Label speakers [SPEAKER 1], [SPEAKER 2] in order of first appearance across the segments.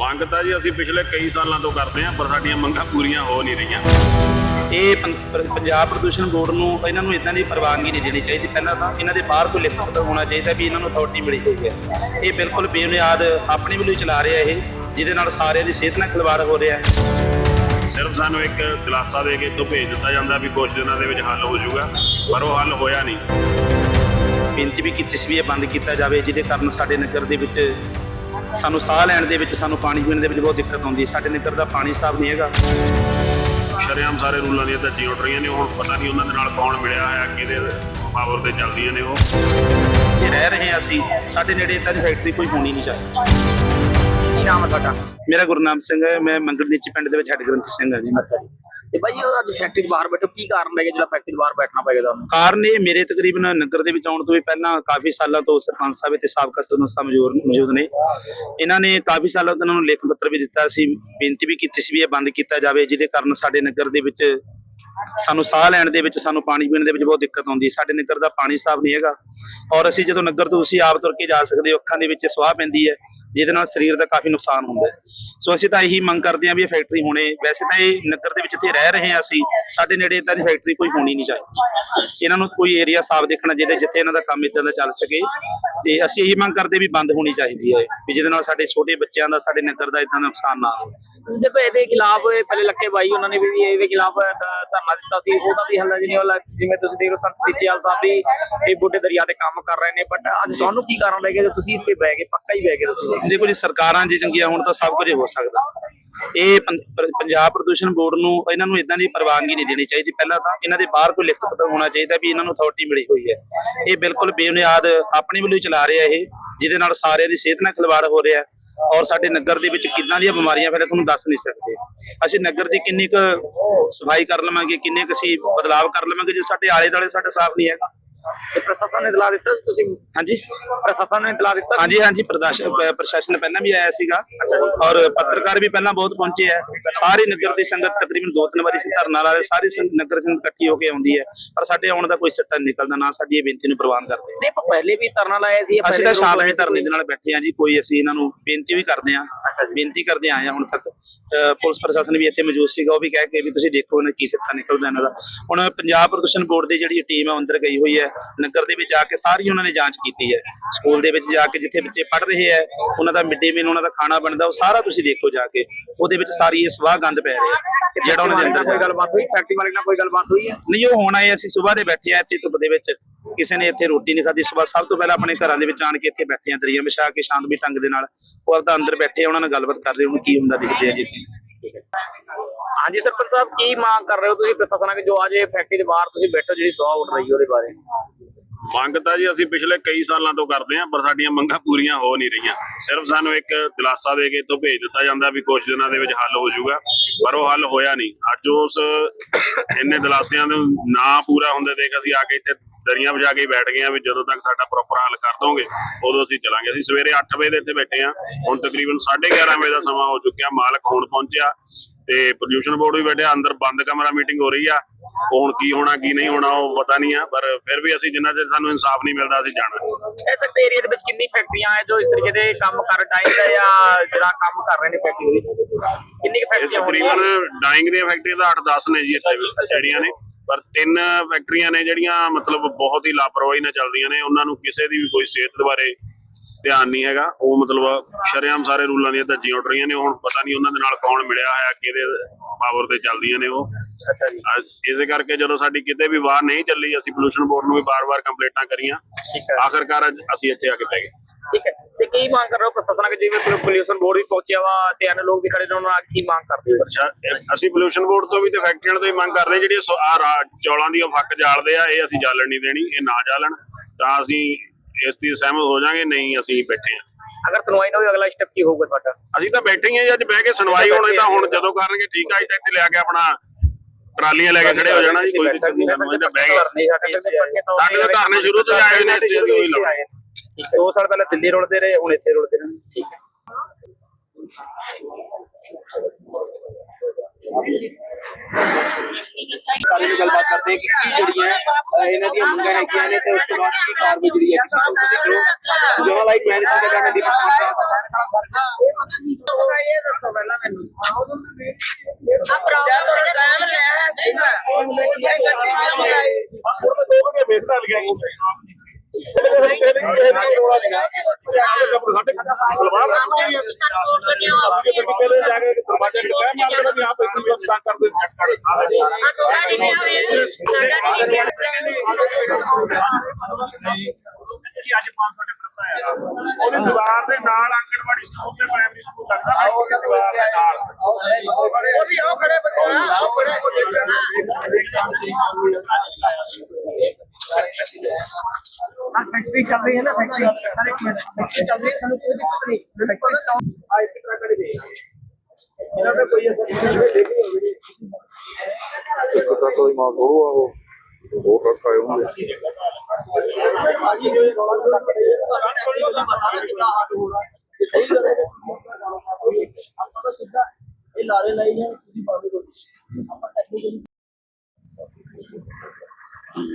[SPEAKER 1] ਮੰਗ ਤਾਂ ਜੀ ਅਸੀਂ ਪਿਛਲੇ ਕਈ ਸਾਲਾਂ ਤੋਂ ਕਰਦੇ ਆਂ ਪਰ ਸਾਡੀਆਂ ਮੰਗਾਂ ਪੂਰੀਆਂ ਹੋ ਨਹੀਂ ਰਹੀਆਂ।
[SPEAKER 2] ਇਹ ਪੰਜਾਬ ਪ੍ਰਦੂਸ਼ਣ ਬੋਰਡ ਨੂੰ ਇਹਨਾਂ ਨੂੰ ਇਦਾਂ ਦੀ ਪ੍ਰਵਾਨਗੀ ਨਹੀਂ ਦੇਣੀ ਚਾਹੀਦੀ। ਪਹਿਲਾਂ ਤਾਂ ਇਹਨਾਂ ਦੇ ਬਾਹਰ ਕੋਈ ਲਿਖਤ ਹੋਣਾ ਚਾਹੀਦਾ ਵੀ ਇਹਨਾਂ ਨੂੰ ਅਥਾਰਟੀ ਮਿਲੀ ਹੋਈ ਹੈ। ਇਹ ਬਿਲਕੁਲ ਬੇਬੁਨਿਆਦ ਆਪਣੇ ਵੱਲੋਂ ਹੀ ਚਲਾ ਰਿਹਾ ਇਹ ਜਿਹਦੇ ਨਾਲ ਸਾਰਿਆਂ ਦੀ ਸਿਹਤ ਨਾਲ ਖਿਲਵਾੜ ਹੋ ਰਿਹਾ ਹੈ।
[SPEAKER 1] ਸਿਰਫ ਸਾਨੂੰ ਇੱਕ ਦਿਲਾਸਾ ਦੇ ਕੇ ਇੱਥੋਂ ਭੇਜ ਦਿੱਤਾ ਜਾਂਦਾ ਵੀ ਕੁਝ ਦਿਨਾਂ ਦੇ ਵਿੱਚ ਹੱਲ ਹੋ ਜਾਊਗਾ ਪਰ ਉਹ ਹੱਲ ਹੋਇਆ ਨਹੀਂ।
[SPEAKER 2] ਬੇਨਤੀ ਵੀ ਕੀਤੀ ਸੀ ਵੀ ਇਹ ਬੰਦ ਕੀਤਾ ਜਾਵੇ ਜਿਹਦੇ ਕਾਰਨ ਸਾਡੇ ਨਗਰ ਦੇ ਵਿੱਚ ਸਾਨੂੰ ਸਾਹ ਲੈਣ ਦੇ ਵਿੱਚ ਸਾਨੂੰ ਪਾਣੀ ਪੀਣ ਦੇ ਵਿੱਚ ਬਹੁਤ ਦਿੱਕਤ ਆਉਂਦੀ ਹੈ। ਸਾਡੇ ਨਗਰ ਦਾ ਪਾਣੀ ਸਾਫ਼ ਨਹੀਂ ਹੈਗਾ।
[SPEAKER 1] ਸ਼ਰੇਆਮ ਸਾਰੇ ਰੂਲਾਂ ਦੀਆਂ ਧੱਜੀਆਂ ਉੱਡ ਰਹੀਆਂ ਨੇ ਹੁਣ ਪਤਾ ਨਹੀਂ ਉਹਨਾਂ ਦੇ ਨਾਲ ਕੌਣ ਮਿਲਿਆ ਹੋਇਆ ਕਿਹਦੇ ਪਾਵਰ ਤੇ ਚੱਲਦੀਆਂ ਨੇ ਉਹ।
[SPEAKER 2] ਜੇ ਰਹਿ ਰਹੇ ਹਾਂ ਅਸੀਂ ਸਾਡੇ ਨੇੜੇ ਇਦਾਂ ਦੀ ਫੈਕਟਰੀ ਕੋਈ ਹੋਣੀ ਨਹੀਂ ਚਾਹੀਦੀ।
[SPEAKER 3] ਕੀ ਨਾਮ ਹੈ ਤੁਹਾਡਾ?
[SPEAKER 2] ਮੇਰਾ ਗੁਰਨਾਮ ਸਿੰਘ ਹੈ ਮੈਂ ਮੰਗਲ ਨੀਚੀ ਪਿੰਡ ਦੇ ਵਿੱਚ ਹੈਡ ਗ੍ਰੰਥੀ ਸਿੰਘ ਹਾਂ ਜੀ।
[SPEAKER 3] ਅੱਛਾ ਜੀ। ਤੇ ਭਾਈ ਉਹ ਅੱਜ ਫੈਕਟਰੀ ਦੇ ਬਾਹਰ ਬੈਠੋ ਕੀ ਕਾਰਨ ਹੈ ਕਿ ਜਿਹੜਾ ਫੈਕਟਰੀ ਦੇ ਬਾਹਰ ਬੈਠਣਾ ਪਏਗਾ ਤੁਹਾਨੂੰ?
[SPEAKER 2] ਕਾਰਨ ਇਹ ਮੇਰੇ ਤਕਰੀਬਨ ਨਗਰ ਦੇ ਵਿੱਚ ਆਉਣ ਤੋਂ ਵੀ ਪਹਿਲਾਂ ਕਾਫੀ ਸਾਲਾਂ ਤੋਂ ਸਰਪੰਚ ਸਾਹਿਬ ਤੇ ਸਾਬਕਾ ਸਰਪੰਚ ਮੌਜੂਦ ਮੌਜੂਦ ਨੇ। ਇਹਨਾਂ ਨੇ ਕਾਫੀ ਸਾਲਾਂ ਤੋਂ ਇਹਨਾਂ ਨੂੰ ਲਿਖ ਪੱਤਰ ਵੀ ਦਿੱਤਾ ਸੀ, ਬੇਨਤੀ ਵੀ ਕੀਤੀ ਸੀ ਵੀ ਇਹ ਬੰਦ ਕੀਤਾ ਜਾਵੇ, ਜਿਹਦੇ ਕਾਰਨ ਸਾਡੇ ਨਗਰ ਦੇ ਵਿੱਚ ਸਾਨੂੰ ਸਾਹ ਲੈਣ ਦੇ ਵਿੱਚ, ਸਾਨੂੰ ਪਾਣੀ ਪੀਣ ਦੇ ਵਿੱਚ ਬਹੁਤ ਦਿੱਕਤ ਆਉਂਦੀ ਸਾਡੇ ਨਗਰ ਦਾ ਪਾਣੀ ਸਾਫ਼ ਨਹੀਂ ਹੈਗਾ ਔਰ ਅਸੀਂ ਜਦੋਂ ਨਗਰ ਤੋਂ ਤੁਸੀਂ ਆਪ ਤੁਰ ਕੇ ਜਾ ਸਕਦੇ ਹੋ, ਅੱਖਾਂ ਦੇ ਵਿੱਚ ਸਵਾਹ ਪੈਂਦੀ ਹੈ। ਜਿਹਦੇ ਨਾਲ ਸਰੀਰ ਦਾ ਕਾਫੀ ਨੁਕਸਾਨ ਹੁੰਦਾ ਸੋ ਅਸੀਂ ਤਾਂ ਇਹੀ ਮੰਗ ਕਰਦੇ ਹਾਂ ਵੀ ਇਹ ਫੈਕਟਰੀ ਹੋਣੇ, ਵੈਸੇ ਤਾਂ ਇਹ ਨਗਰ ਦੇ ਵਿੱਚ ਇੱਥੇ ਰਹਿ ਰਹੇ ਹਾਂ ਅਸੀਂ, ਸਾਡੇ ਨੇੜੇ ਇਦਾਂ ਦੀ ਫੈਕਟਰੀ ਕੋਈ ਹੋਣੀ ਨਹੀਂ ਚਾਹੀਦੀ। ਇਹਨਾਂ ਨੂੰ ਕੋਈ ਏਰੀਆ ਸਾਫ਼ ਦੇਖਣਾ ਚਾਹੀਦਾ ਜਿੱਥੇ ਇਹਨਾਂ ਦਾ ਕੰਮ ਇਦਾਂ ਦਾ ਚੱਲ ਸਕੇ, ਤੇ ਅਸੀਂ ਇਹੀ ਮੰਗ ਕਰਦੇ ਵੀ ਬੰਦ ਹੋਣੀ ਚਾਹੀਦੀ ਹੈ, ਵੀ ਜਿਹਦੇ ਨਾਲ ਸਾਡੇ ਛੋਟੇ ਬੱਚਿਆਂ ਦਾ, ਸਾਡੇ ਨਗਰ ਦਾ ਇਦਾਂ ਨੁਕਸਾਨ ਨਾ ਹੋਵੇ।
[SPEAKER 3] ਦੇਖੋ, ਇਹਦੇ ਖਿਲਾਫ ਪਹਿਲੇ ਲੱਕੇ ਬਾਈ, ਉਹਨਾਂ ਨੇ ਵੀ ਇਹਦੇ ਖਿਲਾਫ ਧਰਨਾ ਦਿੱਤਾ ਸੀ। ਉਹਦਾ ਵੀ ਹੱਲ ਨਹੀਂ ਹੋਇਆ ਜਿਵੇਂ ਤੁਸੀਂ ਦੇਖ ਲਓ, ਸੰਤ ਸਿੱਚਿਆਲ ਸਾਹਿਬ ਵੀ ਇਹ ਬੁੱਢੇ ਦਰਿਆ ਤੇ ਕੰਮ ਕਰ ਰਹੇ ਨੇ ਬਟ ਅੱਜ ਤੁਹਾਨੂੰ ਕੀ ਕਾਰਨ ਲੱਗੇ ਜੇ ਤੁਸੀਂ ਇੱਥੇ ਬਹਿ ਗਏ, ਪੱਕਾ ਹੀ ਬਹਿ ਗਏ ਤੁਸੀਂ?
[SPEAKER 2] ਦੇਖੋ ਜੀ, ਸਰਕਾਰਾਂ ਜੇ ਚੰਗੀਆਂ ਹੋਣ ਤਾਂ ਸਭ ਕੁਝ ਹੋ ਸਕਦਾ। ਇਹ ਪੰਜਾਬ ਪ੍ਰਦੂਸ਼ਣ ਬੋਰਡ ਨੂੰ ਇਹਨਾਂ ਨੂੰ ਇਦਾਂ ਦੀ ਪ੍ਰਵਾਨਗੀ ਨਹੀਂ ਦੇਣੀ ਚਾਹੀਦੀ। ਪਹਿਲਾਂ ਤਾਂ ਇਹਨਾਂ ਦੇ ਬਾਹਰ ਕੋਈ ਲਿਖਤ ਪੱਤਰ ਹੋਣਾ ਚਾਹੀਦਾ ਵੀ ਇਹਨਾਂ ਨੂੰ ਅਥਾਰਟੀ ਮਿਲੀ ਹੋਈ ਹੈ। ਇਹ ਬਿਲਕੁਲ ਬੇਬੁਨਿਆਦ ਆਪਣੇ ਵੱਲੋਂ ਚਲਾ ਰਿਹਾ ਇਹ। ਜਿਹਦੇ ਨਾਲ ਸਾਰਿਆਂ ਦੀ ਸਿਹਤ ਨਾਲ ਖਿਲਵਾੜ ਹੋ ਰਿਹਾ ਔਰ ਸਾਡੇ ਨਗਰ ਦੇ ਵਿੱਚ ਕਿੰਨਾਂ ਦੀਆਂ ਬਿਮਾਰੀਆਂ ਫਿਰ ਤੁਹਾਨੂੰ ਦੱਸ ਨਹੀਂ ਸਕਦੇ। ਅਸੀਂ ਨਗਰ ਦੀ ਕਿੰਨੀ ਕੁ ਸਫ਼ਾਈ ਕਰ ਲਵਾਂਗੇ, ਕਿੰਨੇ ਕੁ ਅਸੀਂ ਬਦਲਾਵ ਕਰ ਲਵਾਂਗੇ, ਜੇ ਸਾਡੇ ਆਲੇ ਦੁਆਲੇ ਸਾਡਾ ਸਾਫ਼ ਨਹੀਂ ਹੈਗਾ।
[SPEAKER 3] ਤੇ ਪ੍ਰਸ਼ਾਸਨ ਨੇ ਇਤਲਾਹ ਦਿੱਤਾ ਸੀ ਤੁਸੀਂ
[SPEAKER 2] ਹਾਂਜੀ।
[SPEAKER 3] ਪ੍ਰਸ਼ਾਸਨ ਨੇ ਇਤਲਾਹ ਦਿੱਤਾ?
[SPEAKER 2] ਹਾਂਜੀ ਹਾਂਜੀ ਪ੍ਰਦਰਸ਼ਨ ਪ੍ਰਸ਼ਾਸਨ ਪਹਿਲਾਂ ਵੀ ਆਇਆ ਸੀਗਾ ਔਰ ਪੱਤਰਕਾਰ ਵੀ ਪਹਿਲਾਂ ਬਹੁਤ ਪਹੁੰਚੇ ਆ। ਸਾਰੇ ਨਗਰ ਦੀ ਸੰਗਤ ਤਕਰੀਬਨ ਦੋ ਤਿੰਨ ਵਾਰੀ ਸੀ ਧਰਨਾ ਲਾ ਰਹੇ ਸਾਰੀ ਸੰਗ- ਨਗਰ ਸੰਗਤ ਇਕੱਠੀ ਹੋ ਕੇ ਆਉਂਦੀ ਹੈ ਪਰ ਸਾਡੇ ਆਉਣ ਦਾ ਕੋਈ ਸਿੱਟਾ ਨਹੀਂ ਨਿਕਲਦਾ ਨਾ ਸਾਡੀ ਇਹ ਬੇਨਤੀ ਨੂੰ ਪ੍ਰਵਾਨ ਕਰਦੇ
[SPEAKER 3] ਨਹੀਂ ਪਰ ਪਹਿਲੇ ਵੀ ਧਰਨਾ ਲਾਇਆ ਸੀ
[SPEAKER 2] ਅਸੀਂ ਤਾਂ
[SPEAKER 3] ਲੋਕ
[SPEAKER 2] ਸ਼ਾਂਤਮਈ
[SPEAKER 3] ਲਾਏ ਸੀ?
[SPEAKER 2] ਧਰਨੇ ਦੇ ਨਾਲ ਬੈਠੇ ਆ ਜੀ ਕੋਈ ਅਸੀਂ ਇਹਨਾਂ ਨੂੰ ਬੇਨਤੀ ਵੀ ਕਰਦੇ ਆ। ਬੇਨਤੀ ਕਰਦੇ ਆਏ ਆ ਹੁਣ ਤੱਕ। ਪੁਲਿਸ ਪ੍ਰਸ਼ਾਸਨ ਵੀ ਇੱਥੇ ਮੌਜੂਦ ਸੀਗਾ ਉਹ ਵੀ ਕਹਿ ਕੇ ਵੀ ਤੁਸੀਂ ਦੇਖੋ ਇਹਨਾਂ ਕੀ ਸਿੱਟਾ ਨਿਕਲਦਾ ਇਹਨਾਂ ਦਾ। ਹੁਣ ਪੰਜਾਬ ਪ੍ਰਦੂਸ਼ਣ ਬੋਰਡ ਦੀ ਜਿਹੜੀ ਟੀਮ ਹੈ ਉਹ ਅੰਦਰ ਗਈ ਹੋਈ ਹੈ ਨਗਰ ਦੇ ਵਿੱਚ ਜਾ ਕੇ ਸਾਰੀ ਉਹਨਾਂ ਨੇ ਜਾਂਚ ਕੀਤੀ ਹੈ। ਸਕੂਲ ਦੇ ਵਿੱਚ ਜਾ ਕੇ ਜਿੱਥੇ ਬੱਚੇ ਪੜ੍ਹ ਰਹੇ ਹੈ ਉਹਨਾਂ ਦਾ ਮਿਡ ਮੀਲ ਉਹਨਾਂ ਦਾ ਖਾਣਾ ਬਣਦਾ ਉਹ ਸਾਰਾ ਤੁਸੀਂ ਦੇਖੋ ਜਾ ਕੇ। ਉਹਦੇ ਵਿੱਚ ਸਾਰੀ ਇਹ ਸਵਾਹ ਗੰਦ ਪੈ ਰਿਹਾ ਜਿਹੜਾ ਉਹਨਾਂ ਦੇ ਅੰਦਰ
[SPEAKER 3] ਕੋਈ ਗੱਲਬਾਤ ਹੋਈ? ਫੈਕਟਰੀ ਮਾਲਕ ਨਾਲ ਕੋਈ ਗੱਲਬਾਤ ਹੋਈ ਹੈ?
[SPEAKER 2] ਨਹੀਂ ਉਹ ਹੁਣ ਆਏ ਅਸੀਂ ਸਵੇਰ ਦੇ ਬੈਠੇ ਆ ਇੱਥੇ ਧੁੱਪ ਦੇ ਵਿੱਚ। ਕਿਸੇ ਨੇ ਇੱਥੇ ਰੋਟੀ ਨਹੀਂ ਖਾਧੀ। ਸਵੇਰ ਸਭ ਤੋਂ ਪਹਿਲਾਂ ਆਪਣੇ ਘਰਾਂ ਦੇ ਵਿੱਚ ਆਣ ਕੇ ਇੱਥੇ ਬੈਠੇ ਆ ਦਰੀਆ ਵਿਛਾ ਕੇ ਸ਼ਾਂਤਮਈ ਢੰਗ ਦੇ ਨਾਲ। ਉਹ ਆਪਦਾ ਅੰਦਰ ਬੈਠੇ ਉਹਨਾਂ ਨਾਲ ਗੱਲਬਾਤ ਕਰ ਰਹੇ ਹੁਣ ਕੀ ਹੁੰਦਾ ਦਿਖਦੇ ਆ ਜੀ।
[SPEAKER 3] ਹਾਂਜੀ ਸਰਪੰਚ ਸਾਹਿਬ ਕੀ ਮੰਗ ਕਰ ਰਹੇ ਹੋ ਤੁਸੀਂ ਪ੍ਰਸ਼ਾਸਨ ਅੱਗੇ? ਜੋ ਅੱਜ ਇਹ ਫੈਕਟਰੀ ਦੇ ਬਾਹਰ ਤੁਸੀਂ ਬੈਠੋ ਜਿਹੜੀ ਸਵਾਹ ਉੱਠ ਰਹੀ ਹੈ ਉਹਦੇ ਬਾਰੇ।
[SPEAKER 1] ਮੰਗ ਤਾਂ ਜੀ ਅਸੀਂ ਪਿਛਲੇ ਕਈ ਸਾਲਾਂ ਤੋਂ ਕਰਦੇ ਆਂ ਪਰ ਸਾਡੀਆਂ ਮੰਗਾਂ ਪੂਰੀਆਂ ਹੋ ਨਹੀਂ ਰਹੀਆਂ। ਸਿਰਫ ਸਾਨੂੰ ਇੱਕ ਦਿਲਾਸਾ ਦੇ ਕੇ ਇੱਥੋਂ ਭੇਜ ਦਿੱਤਾ ਜਾਂਦਾ ਵੀ ਕੁਝ ਦਿਨਾਂ ਦੇ ਵਿੱਚ ਹੱਲ ਹੋ ਜਾਊਗਾ, ਪਰ ਉਹ ਹੱਲ ਹੋਇਆ ਨਹੀਂ। ਅੱਜ ਉਸ ਇੰਨੇ ਦਿਲਾਸਿਆਂ ਦੇ ਨਾ ਪੂਰਾ ਹੁੰਦੇ ਦੇਖ ਅਸੀਂ ਆ ਕੇ ਇੱਥੇ ਦਰੀਆਂ ਵਜਾ ਕੇ ਬੈਠ ਗਏ ਆ ਵੀ ਜਦੋਂ ਤੱਕ ਸਾਡਾ ਪ੍ਰੋਪਰ ਹੱਲ ਕਰ ਦੋਗੇ, ਉਦੋਂ ਅਸੀਂ ਚਲਾਂਗੇ। ਅਸੀਂ ਸਵੇਰੇ 8 ਵਜੇ ਦੇ ਇੱਥੇ ਬੈਠੇ ਆ ਹੁਣ ਤਕਰੀਬਨ 11:30 ਵਜੇ ਦਾ ਸਮਾਂ ਹੋ ਚੁੱਕਿਆ, ਮਾਲਕ ਹੁਣ ਪਹੁੰਚਿਆ। ਤੇ ਪ੍ਰੋਡਿਊਸ਼ਨ ਬੋਰਡ ਵੀ ਬੈਠਿਆ ਅੰਦਰ ਬੰਦ ਕਮਰਾ ਮੀਟਿੰਗ ਹੋ ਰਹੀ ਆ। ਉਹ ਹੁਣ ਕੀ ਹੋਣਾ ਕੀ ਨਹੀਂ ਹੋਣਾ ਉਹ ਪਤਾ ਨਹੀਂ ਆ ਪਰ ਫਿਰ ਵੀ ਅਸੀਂ ਜਿੰਨਾ ਚਿਰ ਸਾਨੂੰ ਇਨਸਾਫ ਨਹੀਂ ਮਿਲਦਾ ਅਸੀਂ ਜਾਣਾ।
[SPEAKER 3] ਇਸ ਏਰੀਆ ਦੇ ਵਿੱਚ ਕਿੰਨੀ ਫੈਕਟਰੀਆਂ ਹੈ ਜੋ ਇਸ ਤਰੀਕੇ ਦੇ ਕੰਮ ਕਰ ਡਾਈਂਗ ਦਾ ਜਾਂ ਜਿਹੜਾ ਕੰਮ ਕਰ ਰਹੇ ਨੇ ਫੈਕਟਰੀ ਵਿੱਚ? ਕਿੰਨੀ
[SPEAKER 1] ਇਹ
[SPEAKER 3] ਫੈਕਟਰੀਆਂ
[SPEAKER 1] ਤਕਰੀਬਨ ਡਾਈਂਗ ਦੀਆਂ ਫੈਕਟਰੀਆਂ ਤਾਂ 8-10 ਨੇ ਜੀ ਇੱਥੇ ਜਿਹੜੀਆਂ ਨੇ। ਪਰ ਤਿੰਨ ਫੈਕਟਰੀਆਂ ਨੇ ਜਿਹੜੀਆਂ ਮਤਲਬ ਬਹੁਤ ਹੀ ਲਾਪਰਵਾਹੀ ਨਾਲ ਚੱਲਦੀਆਂ ਨੇ। ਉਹਨਾਂ ਨੂੰ ਕਿਸੇ ਦੀ ਵੀ ਕੋਈ ਸਿਹਤ ਬਾਰੇ ਧਿਆਨ ਨਹੀਂ ਹੈਗਾ। ਉਹ ਮਤਲਬ ਸ਼ਰੇਆਮ ਸਾਰੇ ਰੂਲਾਂ ਦੀਆਂ ਧੱਜੀਆਂ ਉੱਡ ਰਹੀਆਂ ਨੇ। ਹੁਣ ਪਤਾ ਨਹੀਂ ਉਹਨਾਂ ਦੇ ਨਾਲ ਕੌਣ ਮਿਲਿਆ ਹੋਇਆ ਕਿਹਦੇ ਪਾਵਰ ਤੇ ਚੱਲਦੀਆਂ ਨੇ ਉਹ।
[SPEAKER 3] ਅੱਛਾ ਜੀ।
[SPEAKER 1] ਇਸੇ ਕਰਕੇ ਜਦੋਂ ਸਾਡੀ ਕਿਤੇ ਵੀ ਵਾਰ ਨਹੀਂ ਚੱਲੀ ਅਸੀਂ ਪੋਲੂਸ਼ਨ ਬੋਰਡ ਨੂੰ ਵੀ ਬਾਰ-ਬਾਰ ਕੰਪਲੇਂਟਾਂ ਕਰੀਆਂ। ਆਖਰਕਾਰ ਅੱਜ ਅਸੀਂ ਇੱਥੇ ਆ ਕੇ ਬਹਿ ਗਏ।
[SPEAKER 3] ਠੀਕ ਹੈ। ਤੇ ਕੀ ਮੰਗ ਕਰ ਰਹੇ ਹੋ ਪ੍ਰਸ਼ਾਸਨ ਅੱਗੇ? ਜਿਵੇਂ ਪੋਲਿਊਸ਼ਨ ਬੋਰਡ ਵੀ ਪਹੁੰਚਿਆ ਵਾ ਤੇ ਅਨ ਲੋਕ ਵੀ ਖੜੇ ਨੇ ਉਹਨਾਂ ਨਾਲ ਕੀ ਮੰਗ ਕਰਦੇ ਹੋ?
[SPEAKER 1] ਅਸੀਂ ਪੋਲੂਸ਼ਨ ਬੋਰਡ ਤੋਂ ਵੀ ਤੇ ਫੈਕਟਰੀਆਂ ਤੋਂ ਹੀ ਮੰਗ ਕਰਦੇ ਜਿਹੜੀ ਆ ਚੌਲਾਂ ਦੀ ਉਹ ਫੱਕ ਜਾਲਦੇ ਆ ਇਹ ਅਸੀਂ ਜਾਲਣ ਨਹੀਂ ਦੇਣੀ ਇਹ ਨਾ ਜਾਲਣ। ਤਾਂ ਅਸੀਂ ਇਸ ਦੀ ਸਹਿਮਤ ਹੋ ਜਾਾਂਗੇ ਨਹੀਂ ਅਸੀਂ ਬੈਠੇ ਆ
[SPEAKER 3] ਅਗਰ ਸੁਣਵਾਈ ਨਾ ਹੋਈ ਅਗਲਾ ਸਟੈਪ ਕੀ ਹੋਊਗਾ ਤੁਹਾਡਾ?
[SPEAKER 1] ਅਸੀਂ ਤਾਂ ਬੈਠੇ ਹੀ ਆ ਅੱਜ ਬਹਿ ਕੇ ਸੁਣਵਾਈ ਹੋਣੀ ਤਾਂ ਹੁਣ ਜਦੋਂ ਕਰਨਗੇ ਠੀਕ ਆ ਇੱਥੇ ਲਿਆ ਕੇ ਆਪਣਾ ਟਰਾਲੀਆਂ ਲੈ ਕੇ ਖੜੇ ਹੋ ਜਾਣਾ ਜੀ ਕੋਈ ਦਿੱਕਤ ਨਹੀਂ ਸਾਨੂੰ ਇਹਦਾ ਬਹਿ ਗਏ ਸਾਡੇ ਤਾਂ ਧਰਨੇ ਸ਼ੁਰੂ ਤੋਂ ਆਏ ਨੇ ਇਸ ਚੀਜ਼ ਤੋਂ ਹੀ। ਲਾਉਣੇ
[SPEAKER 2] ਦੋ ਸਾਲ ਪਹਿਲਾਂ ਦਿੱਲੀ ਰੁਲਦੇ ਰਹੇ ਹੁਣ ਇੱਥੇ ਰੁਲਦੇ ਰਹੇ।
[SPEAKER 3] ਠੀਕ ਹੈ।
[SPEAKER 4] ਵਿੱਚ ਗੱਲਬਾਤ ਕਰਦੇ ਕਿ ਕੀ ਜਿਹੜੀਆਂ ਇਹਨਾਂ ਦੀਆਂ ਮੰਗਾਂ ਹੈਗੀਆਂ ਨੇ ਤੇ ਉਸ ਤੋਂ ਬਾਅਦ ਕੀ ਕਾਰਵਾਈ ਜਿਹੜੀ ਹੈ ਜਾਊਗੀ ਦੇਖੋ ਜਨਰਲ ਲਾਈਕ ਮੈਨੇਜਮੈਂਟ ਦਾ ਕਹਿੰਦੇ ਦੀ
[SPEAKER 5] ਇਹ ਦੱਸੋ ਪਹਿਲਾਂ ਮੈਨੂੰ ਆ ਪ੍ਰੋਗਰਾਮ ਤੇ ਟਾਈਮ ਲਿਆ ਸੀਗਾ ਇਹ ਗੱਡੀ ਕਿਉਂ ਬਣਾਈ
[SPEAKER 1] ਉਹਦੀ ਦੀਵਾਰ ਦੇ ਨਾਲ ਆਂਗਣਵਾੜੀ ਸਕੂਲ ਤੇ ਪ੍ਰਾਇਮਰੀ ਸਕੂਲ ਲੱਗਦਾ ਉਹਦੀ ਦੀਵਾਰ ਦੇ ਨਾਲ
[SPEAKER 5] ਉਹ ਵੀ ਉਹ ਖੜੇ ਬੱਚੇ ਆ ਉਹ ਖੜੇ
[SPEAKER 3] ਫੈਕਟਰੀ ਚੱਲ ਰਹੀ ਹੈ ਨਾ ਫੈਕਟਰੀ ਹਰ ਇੱਕ ਮਿੰਟ ਫੈਕਟਰੀ ਚੱਲ ਰਹੀ ਹੈ ਸਾਨੂੰ ਕੋਈ ਦਿੱਕਤ ਨਹੀਂ ਫੈਕਟਰੀ
[SPEAKER 6] ਪਤਾ ਕੋਈ ਮਾਂ ਥੋੜੋ ਆ ਉਹ ਹੋਰ ਰੱਖ ਆਏ ਹੋਣਗੇ
[SPEAKER 7] ਆਪਾਂ ਤਾਂ ਸਿੱਧਾ ਇਹ ਲਾਰੇ ਲਾਈ ਜਾਂ ਤੁਸੀਂ ਬਾਬੇ ਕੋਲ ਆਪਾਂ ਟੈਕਨੀਕਲੀ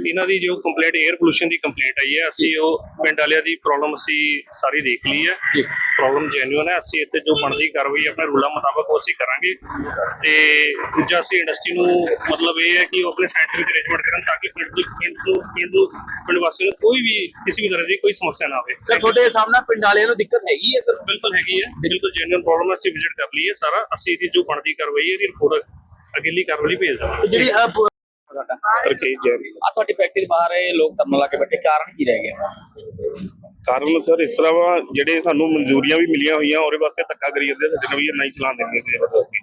[SPEAKER 8] ਇਹਨਾਂ ਦੀ ਜੋ ਕੰਪਲੇਂਟ 에ਅਰ ਪੋਲੂਸ਼ਨ ਦੀ ਕੰਪਲੇਂਟ ਆਈ ਹੈ ਅਸੀਂ ਉਹ ਪਿੰਡ ਵਾਲਿਆਂ ਦੀ ਪ੍ਰੋਬਲਮ ਅਸੀਂ ਸਾਰੀ ਦੇਖ ਲਈ ਹੈ। ਪ੍ਰੋਬਲਮ ਜੈਨੂਇਨ ਹੈ ਅਸੀਂ ਇੱਥੇ ਜੋ ਬਣਦੀ ਕਾਰਵਾਈ ਆਪਣੇ ਰੂਲਾਂ ਮੁਤਾਬਕ ਉਹ ਅਸੀਂ ਕਰਾਂਗੇ। ਤੇ ਦੂਜਾ ਅਸੀਂ ਇੰਡਸਟਰੀ ਨੂੰ ਮਤਲਬ ਇਹ ਹੈ ਕਿ ਉਹ ਆਪਣੇ ਸਾਇੰਟਿਫਿਕ ਅਰੇਂਜਮੈਂਟ ਕਰਨ ਤਾਂ ਕਿ ਪਿੰਡ ਤੋਂ ਪਿੰਡ ਤੋਂ ਪਿੰਡ ਪਿੰਡ ਵਾਸੀਆਂ ਨੂੰ ਕੋਈ ਵੀ ਕਿਸੇ ਵੀ ਤਰ੍ਹਾਂ ਦੀ ਕੋਈ ਸਮੱਸਿਆ ਨਾ ਆਵੇ।
[SPEAKER 4] ਸਰ ਤੁਹਾਡੇ ਸਾਹਮਣੇ ਪਿੰਡ ਵਾਲਿਆਂ ਨੂੰ ਦਿੱਕਤ ਹੈਗੀ ਹੈ ਸਰ
[SPEAKER 8] ਬਿਲਕੁਲ ਹੈਗੀ ਹੈ ਬਿਲਕੁਲ ਜੈਨੂਇਨ ਪ੍ਰੋਬਲਮ ਅਸੀਂ ਵਿਜ਼ਿਟ ਕਰ ਲਈ ਹੈ ਸਾਰਾ। ਅਸੀਂ ਇਹਦੀ ਜੋ ਬਣਦੀ ਕਾਰਵਾਈ ਹੈ ਇਹਦੀ ਰਿਪੋਰਟ ਅਗਲੀ ਕਾਰਵਾਈ ਭੇਜ ਦੇਵਾਂਗੇ।
[SPEAKER 4] ਜਿਹੜੀ
[SPEAKER 8] ਰਕੇਸ਼ ਜੈਨ
[SPEAKER 3] ਆ ਤੁਹਾਡੀ ਫੈਕਟਰੀ ਦੇ ਬਾਹਰ ਇਹ ਲੋਕ ਧਰਨਾ ਲਾ ਕੇ ਬੈਠੇ ਕਾਰਨ ਕੀ ਰਹਿ ਗਿਆ?
[SPEAKER 8] ਕਾਰਨ ਸਰ ਇਸ ਤਰ੍ਹਾਂ ਵਾ ਜਿਹੜੇ ਸਾਨੂੰ ਮਨਜ਼ੂਰੀਆਂ ਵੀ ਮਿਲੀਆਂ ਹੋਈਆਂ ਉਹਦੇ ਵਾਸਤੇ ਧੱਕਾ ਕਰੀ ਜਾਂਦੇ ਨਾਲ ਵੀ ਨਹੀਂ ਚਲਾਉਣ ਦਿੰਦੇ ਸੀ ਜ਼ਬਰਦਸਤੀ।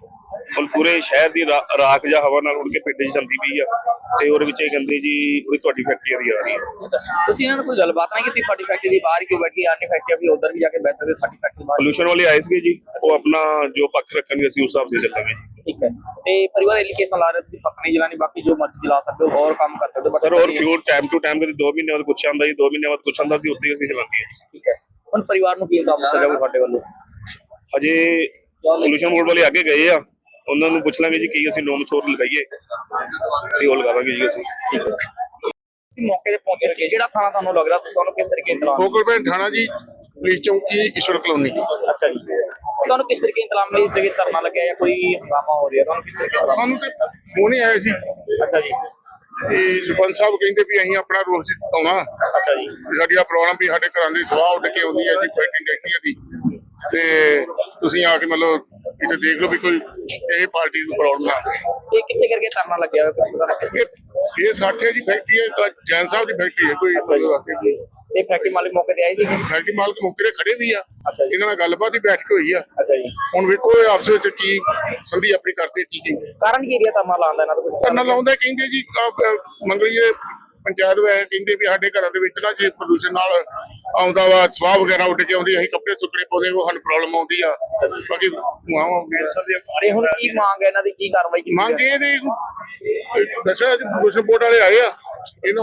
[SPEAKER 8] ਹੁਣ ਪੂਰੇ ਸ਼ਹਿਰ ਦੀ ਰਾ- ਰਾਖ ਜਾਂ ਹਵਾ ਨਾਲ ਉੜ ਕੇ ਪਿੰਡ 'ਚ ਜਾਂਦੀ ਪਈ ਆ। ਤੇ ਉਹਦੇ ਵਿੱਚ ਇਹ ਕਹਿੰਦੇ ਜੀ ਉਹ ਤੁਹਾਡੀ ਫੈਕਟਰੀ ਦੀ ਆ ਰਹੀ ਹੈ
[SPEAKER 3] ਅੱਛਾ ਤੁਸੀਂ ਇਹਨਾਂ ਨਾਲ ਕੋਈ ਗੱਲਬਾਤ ਨਹੀਂ ਕੀਤੀ ਤੁਹਾਡੀ ਫੈਕਟਰੀ ਦੇ ਬਾਹਰ ਹੀ ਕਿਉਂ ਬੈਠੀ ਆਨੀ ਫੈਕਟਰੀ ਵੀ ਉਧਰ ਵੀ ਜਾ ਕੇ ਬੈਠ ਸਕਦੇ ਹੋ, ਤੁਹਾਡੀ ਫੈਕਟਰੀ ਬਾਹਰ
[SPEAKER 8] ਪੋਲੂਸ਼ਨ ਵਾਲੇ ਆਏ ਸੀਗੇ ਜੀ ਉਹ ਆਪਣਾ ਜੋ ਪੱਖ ਰੱਖਣਗੇ ਅਸੀਂ ਉਸ ਹਿਸਾਬ ਸੇ ਚੱਲਾਂਗੇ ਜੀ।
[SPEAKER 3] ਠੀਕ ਹੈ। ਤੇ ਪਰਿਵਾਰ ਐਲੀਕੇਸ਼ਨ ਲਾ ਰਹੇ ਤੁਸੀਂ ਪੱਕ ਨਹੀਂ ਜਲਾਣੀ ਬਾਕੀ ਜੋ ਮਰਜ਼ੀ ਚਲਾ ਸਕਦੇ ਹੋ ਹੋਰ ਕੰਮ ਕਰ ਸਕਦੇ ਹੋ but
[SPEAKER 8] ਸਰ ਔਰ ਫਿਊਲ ਟਾਈਮ ਟੂ ਟਾਈਮ ਕਦੇ 2 ਮਹੀਨੇ ਬਾਅਦ ਕੁਛ ਆਉਂਦਾ ਜੀ 2 ਮਹੀਨੇ ਬਾਅਦ ਕੁਛ ਆਉਂਦਾ ਸੀ ਉੱਤੇ ਹੀ ਅਸੀਂ ਚਲਾਉਂਦੇ ਹਾਂ
[SPEAKER 3] ਠੀਕ ਹੈ। ਹੁਣ ਪਰਿਵਾਰ ਨੂੰ ਕੀ ਇਨਸਾਫ ਦਿੱਤਾ ਜਾਊਗਾ ਤੁਹਾਡੇ ਵੱਲੋਂ?
[SPEAKER 8] ਅਜੇ ਪੋਲੂਸ਼ਨ ਬੋਰਡ ਵਾਲੇ ਅੱਗੇ ਗਏ ਆ ਉਹਨਾਂ ਨੂੰ ਪੁੱਛ ਲਾਂਗੇ ਜੀ ਕੀ ਅਸੀਂ ਨੋਮ ਸੋਰ ਲਗਾਈਏ ਤੇ ਉਹ ਲਗਾਵਾਂਗੇ ਜੀ ਅਸੀਂ।
[SPEAKER 3] ਤੁਸੀਂ ਮੌਕੇ ਤੇ ਪਹੁੰਚੇ ਸੀ ਜਿਹੜਾ ਥਾਣਾ ਤੁਹਾਨੂੰ ਲੱਗਦਾ ਤੁਹਾਨੂੰ ਕਿਸ ਤਰੀਕੇ ਇੰਤਜ਼ਾਮ
[SPEAKER 6] ਗੋਕਲਪੈਨ ਥਾਣਾ ਜੀ ਪੁਲਿਸ ਚੌਂਕੀ ਈਸ਼ਵਰ ਕਲੋਨੀ।
[SPEAKER 3] ਅੱਛਾ ਜੀ। ਤੁਹਾਨੂੰ ਕਿਸ ਤਰੀਕੇ ਇੰਤਜ਼ਾਮ ਮਿਲੀ ਇਸ ਜਗ੍ਹਾ ਧਰਨਾ ਲੱਗਿਆ ਜਾਂ ਕੋਈ ਹੰਗਾਮਾ ਹੋ ਰਿਹਾ? ਤੁਹਾਨੂੰ ਕਿਸ ਤਰੀਕੇ
[SPEAKER 6] ਸਾਨੂੰ ਤੇ ਫੋਨ ਹੀ ਆਇਆ ਸੀ।
[SPEAKER 3] ਅੱਛਾ ਜੀ।
[SPEAKER 6] ਤੇ ਸਰਪੰਚ ਸਾਹਿਬ ਕਹਿੰਦੇ ਵੀ ਅਸੀਂ ਆਪਣਾ ਰੋਸ ਜਿਤਾਉਣਾ।
[SPEAKER 3] ਅੱਛਾ ਜੀ।
[SPEAKER 6] ਵੀ ਸਾਡੀ ਆ ਪ੍ਰੋਬਲਮ ਵੀ ਸਾਡੇ ਘਰਾਂ ਦੀ ਸਵਾਹ ਉੱਡ ਕੇ ਆਉਂਦੀ ਹੈ ਜੀ ਫੈਕਟਰੀ ਇੰਡਸਟਰੀ ਦੀ ਤੇ ਤੁਸੀਂ ਆ ਕੇ ਮਤਲਬ ਇੱਥੇ ਦੇਖ ਲਓ ਵੀ ਕੋਈ ਇਹ ਪਾਰਟੀ ਨੂੰ ਪ੍ਰੋਬਲਮ ਆਵੇ
[SPEAKER 3] ਇਹ ਕਿੱਥੇ ਕਰਕੇ ਧਰਨਾ ਲੱਗਿਆ ਹੋਇਆ ਕੁਝ ਪਤਾ ਲੱਗਿਆ
[SPEAKER 6] ਇਹ ਇਹ ਸਾਠੇ ਦੀ ਫੈਕਟਰੀ ਹੈ ਤਾਂ ਜੈਨ ਸਾਹਿਬ ਦੀ ਫੈਕਟਰੀ ਹੈ ਕੋਈ ਫੈਕਟਰੀ
[SPEAKER 3] ਤੇ ਫੈਕਟਰੀ ਮਾਲਿਕ ਮੌਕੇ ਤੇ ਆਏ ਸੀ
[SPEAKER 6] ਮਾਲਕ ਮੌਕੇ ਤੇ ਖੜੇ ਵੀ ਆ।
[SPEAKER 3] ਅੱਛਾ ਜੀ।
[SPEAKER 6] ਇਹਨਾਂ ਨਾਲ ਗੱਲਬਾਤ ਹੀ ਬੈਠ ਕੇ ਹੋਈ ਆ।
[SPEAKER 3] ਅੱਛਾ ਜੀ।
[SPEAKER 6] ਹੁਣ ਵੇਖੋ ਇਹ ਆਪਸ ਵਿੱਚ ਕੀ ਸੰਧੀ ਆਪਣੀ ਕਰਦੇ ਕੀ ਕੀ
[SPEAKER 3] ਕਾਰਨ ਕੀ ਰਿਹਾ ਧਰਨਾ ਲਾਉਣ ਦਾ? ਇਹਨਾਂ ਦਾ ਕੁਝ
[SPEAKER 6] ਕਰਨਾ ਲਾਉਂਦੇ ਕਹਿੰਦੇ ਜੀ ਆਹ, ਅਹ, ਮੰਗਲੀਏ ਪੰਚਾਇਤ ਵੇ ਕਹਿੰਦੇ ਵੀ ਸਾਡੇ ਘਰਾਂ ਦੇ ਵਿੱਚ ਨਾ ਜੇ ਪ੍ਰਦੂਸ਼ਣ ਨਾਲ ਆਉਂਦਾ ਵਾ ਸਵਾਹ ਵਗੈਰਾ ਉੱਡ ਕੇ ਆਉਂਦੀ ਅਸੀਂ ਕੱਪੜੇ ਸੁੱਕਣੇ ਪਾਉਂਦੇ ਉਹ ਸਾਨੂੰ ਪ੍ਰੋਬਲਮ ਆਉਂਦੀ ਆ ਬਾਕੀ ਮਾਵਾ
[SPEAKER 3] ਅਰੇ ਹੁਣ ਕੀ ਮੰਗ ਹੈ ਇਹਨਾਂ ਦੀ ਕੀ ਕਾਰਵਾਈ ਕੀਤੀ
[SPEAKER 6] ਮੰਗ
[SPEAKER 3] ਜਾਏ?
[SPEAKER 6] ਇਹ ਦੇ ਦੱਸਿਆ ਪ੍ਰਦੂਸ਼ਣ ਬੋਰਡ ਵਾਲੇ ਆਏ ਆ ਇਹਨਾਂ